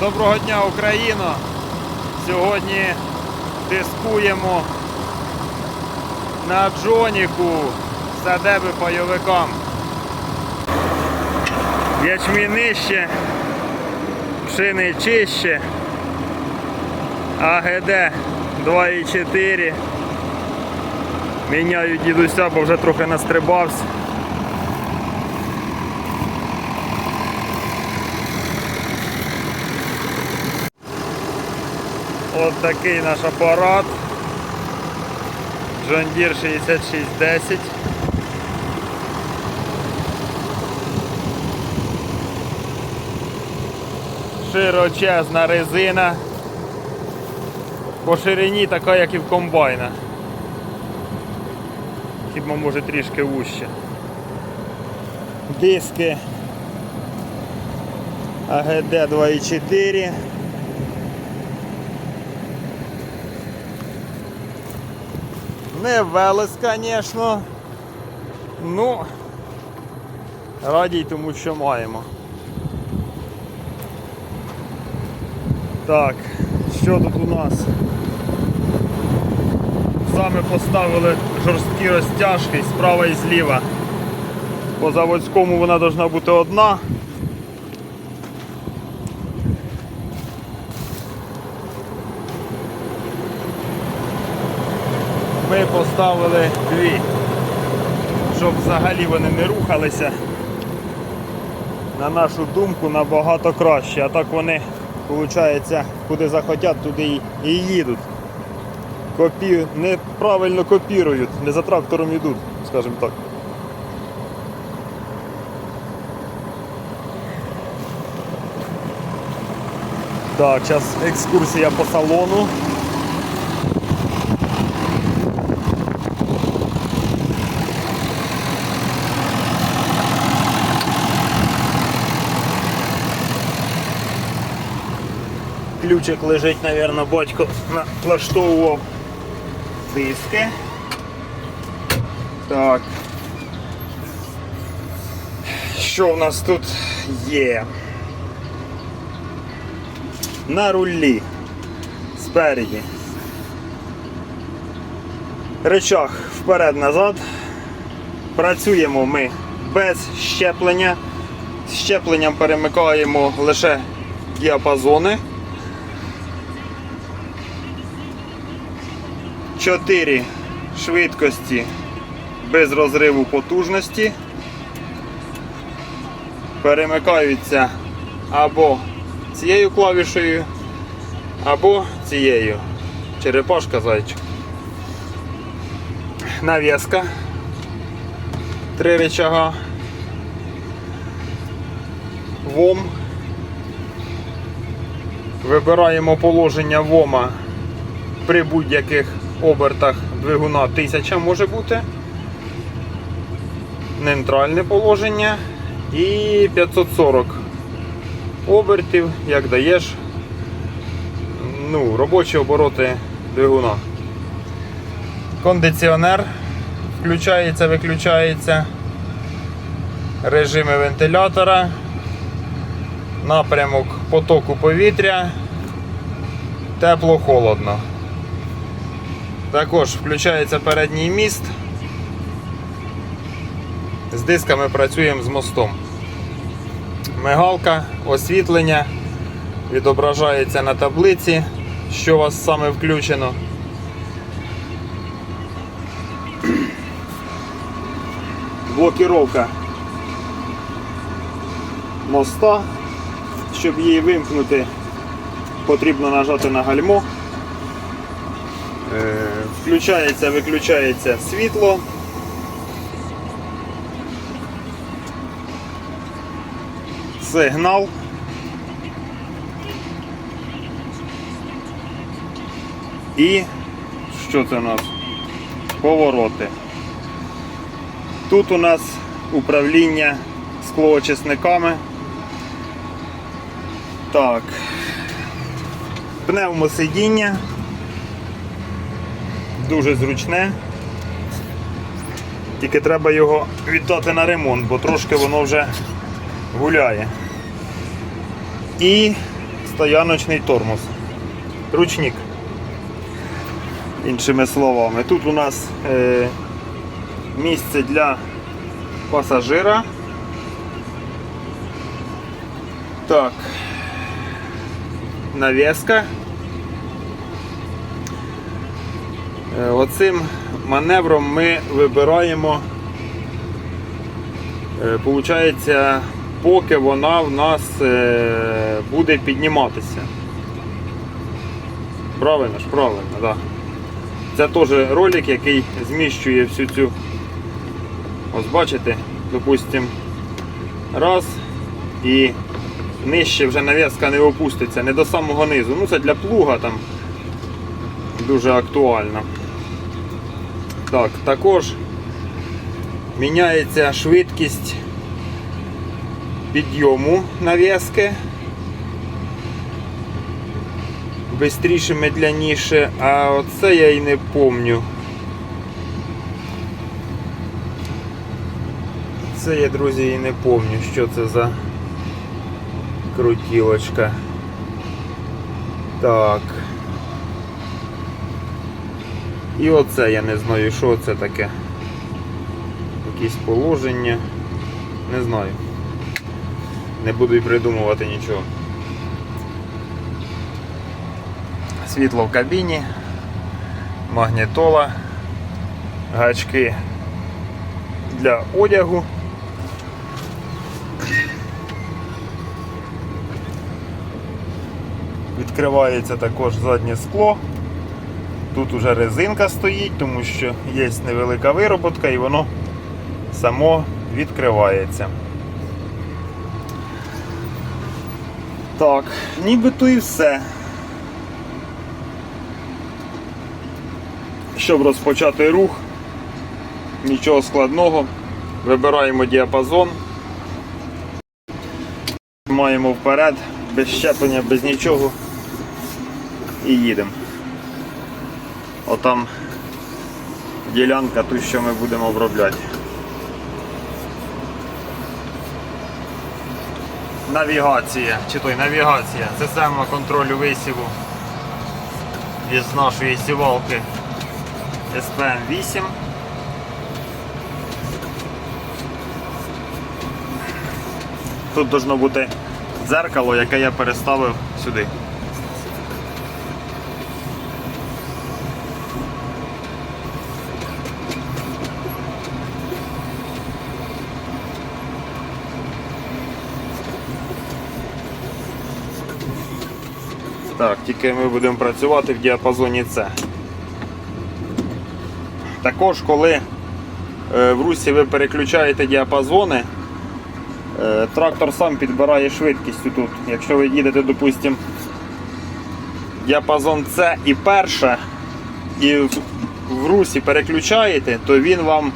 Доброго дня, Україно! Сьогодні дискуємо на Джоніку садеби пайовикам. Ячмінь нижче, пшени чище, АГД 2,4. Міняю дідуся, бо вже трохи настрибався. От такий наш апарат. John Deere 6610. Широчезна резина. По ширині така, як і в комбайна. Хіба може трішки вужче. Диски АГД 2.4. Не велес, звісно. Ну, радій тому, що маємо. Так, що тут у нас? Саме поставили жорсткі розтяжки справа і зліва. По заводському вона повинна бути одна. Ми поставили дві, щоб взагалі вони не рухалися. На нашу думку набагато краще, а так вони, виходить, куди захотять, туди і, їдуть. Копі... Неправильно копірують, не за трактором йдуть, скажімо так. Так, зараз екскурсія по салону. Ключик лежить, мабуть, батько налаштовував диски. Так. Що в нас тут є? На рулі спереді. Речах вперед-назад. Працюємо ми без щеплення. З щепленням перемикаємо лише діапазони. 4 швидкості без розриву потужності. Перемикаються або цією клавішею, або цією. Черепашка зайчик. Нав'язка. Три рычага. ВОМ. Вибираємо положення ВОМа при будь-яких обертах двигуна 1000 може бути. Нейтральне положення і 540 обертів, як даєш ну, робочі обороти двигуна. Кондиціонер включається, виключається, режими вентилятора, напрямок потоку повітря, тепло-холодно. Також включається передній міст. З дисками працюємо з мостом. Мигалка, освітлення відображається на таблиці, що у вас саме включено. Блокіровка моста. Щоб її вимкнути, потрібно нажати на гальмо. Е, Включається, виключається світло. Сигнал. І що це у нас? Повороти. Тут у нас управління склоочисниками. Так. Пневмосидіння дуже зручне. Тільки треба його віддати на ремонт, бо трошки воно вже гуляє. І стояночний тормоз. Ручник. Іншими словами. Тут у нас е, місце для пасажира. Так. Навеска. Е, Оцим маневром ми вибираємо, е, получається, поки вона в нас е, буде підніматися. Правильно ж, правильно, так. Да. Це теж ролик, який зміщує всю цю. Ось бачите, допустим, раз і нижче вже нав'язка не опуститься, не до самого низу. Ну це для плуга там дуже актуально. Так, також міняється швидкість підйому нав'язки. Бистріше, медляніше, а оце я і не помню. Це я, друзі, і не помню, що це за крутілочка. Так. І оце я не знаю, що це таке. Якісь положення. Не знаю. Не буду і придумувати нічого. Світло в кабіні, магнітола, гачки для одягу. Відкривається також заднє скло. Тут уже резинка стоїть, тому що є невелика вироботка і воно само відкривається. Так, нібито і все. Щоб розпочати рух, нічого складного. Вибираємо діапазон. Маємо вперед, без щеплення, без нічого. І їдемо. Отам ділянка, ту, що ми будемо обробляти. Навігація, чи той навігація, система контролю висіву із нашої сівалки SPM8. Тут должно бути дзеркало, яке я переставив сюди. Так, тільки ми будемо працювати в діапазоні С. Також, коли е, в русі ви переключаєте діапазони, е, трактор сам підбирає швидкість тут. Якщо ви їдете, допустимо, діапазон С і перше, і в- русі переключаєте, то він вам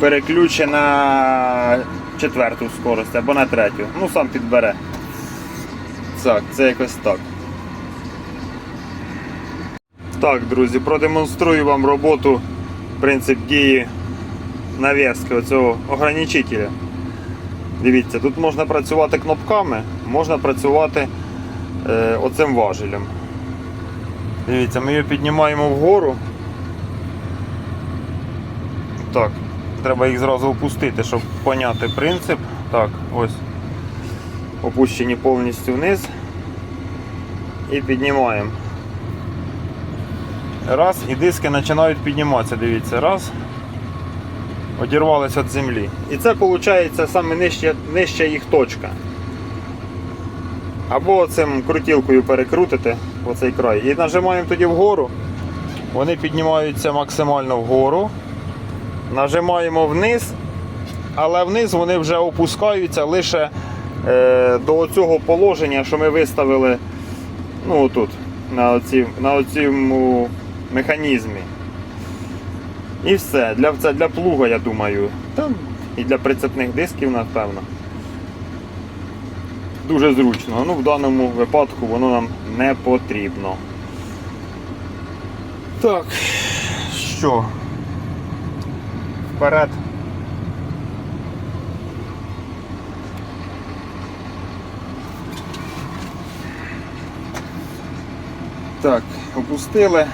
переключить на четверту скорость або на третю. Ну, сам підбере. Так, це якось так. Так, друзі, продемонструю вам роботу, принцип дії нав'язки оцього ограничителя. Дивіться, тут можна працювати кнопками, можна працювати е, оцим важелем. Дивіться, ми його піднімаємо вгору. Так, треба їх зразу опустити, щоб поняти принцип. Так, ось. Опущені повністю вниз. І піднімаємо. Раз, і диски починають підніматися, дивіться, раз. Одірвалися від землі. І це виходить саме нижча, нижча їх точка. Або цим крутілкою перекрутити оцей край. І нажимаємо тоді вгору. Вони піднімаються максимально вгору. Нажимаємо вниз, але вниз вони вже опускаються лише е, до цього положення, що ми виставили ну, отут, на, оці, на цьому механізмі. І все. Для, це для плуга, я думаю. Там і для прицепних дисків, напевно. Дуже зручно. Ну, в даному випадку воно нам не потрібно. Так, що? Вперед. Так, опустили.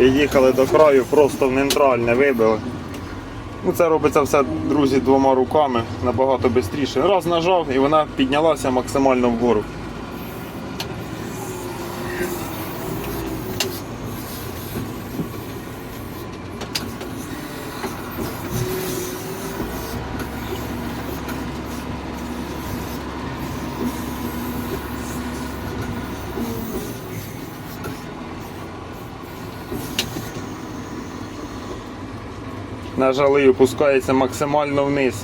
І їхали до краю, просто в нейтральне вибили. Ну, це робиться все, друзі, двома руками набагато швидше. Раз нажав і вона піднялася максимально вгору. Нажали жали опускається максимально вниз.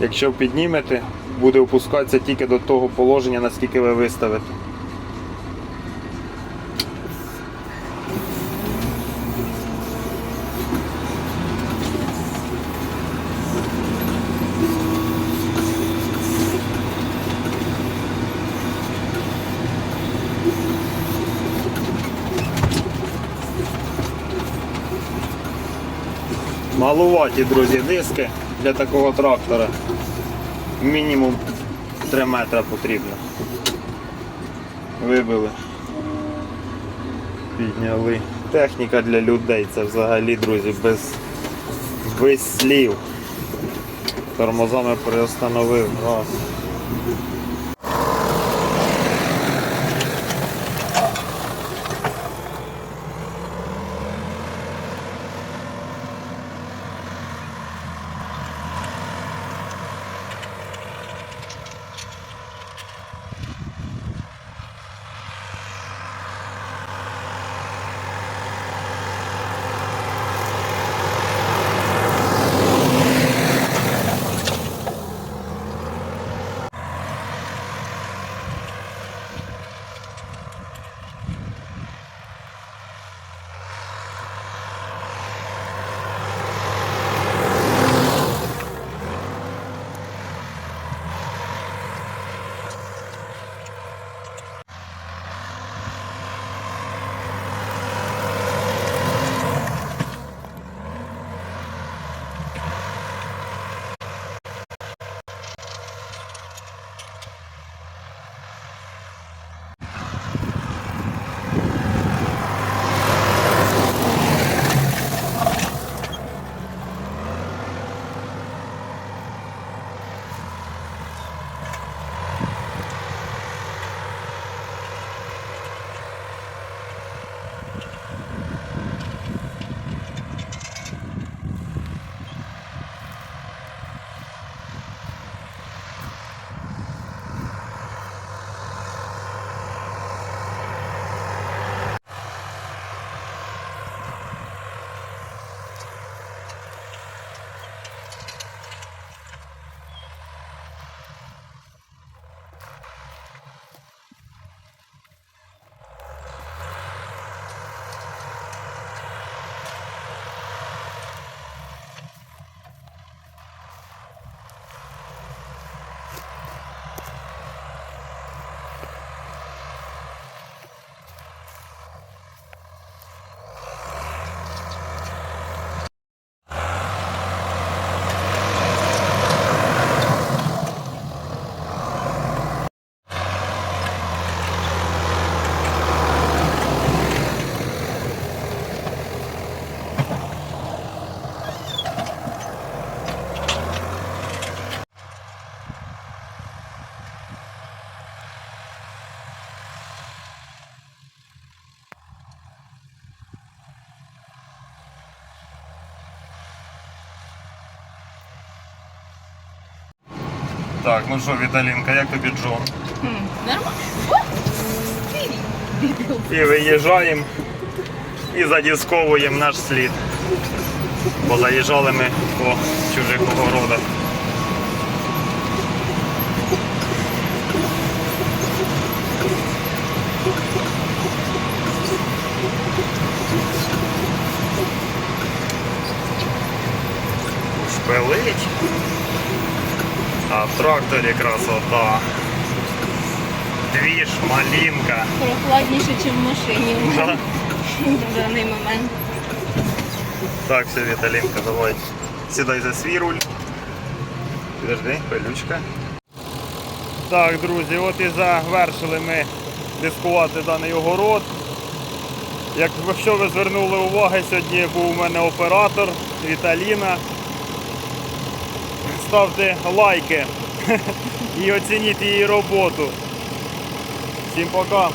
Якщо піднімете, буде опускатися тільки до того положення, наскільки ви виставите. Малуваті, друзі, диски для такого трактора. Мінімум 3 метра потрібно. Вибили. Підняли. Техніка для людей, це взагалі, друзі, без, без слів. Тормозами приостановив. Раз. Так, ну що, Віталінка, як тобі Джон? Нормально. І виїжджаємо і задісковуємо наш слід. Бо заїжджали ми по чужих огородах. пилить. А в тракторі красота. Двіж, малінка. Прохладніше, ніж в машині Да. в даний момент. Так, все, Віталінка, давай. Сідай за свій руль. Підожди, пилючка. Так, друзі, от і завершили ми дискувати даний огород. Як якщо ви звернули увагу, сьогодні був у мене оператор Віталіна. Ставте лайки і оцініть її роботу. Всім пока!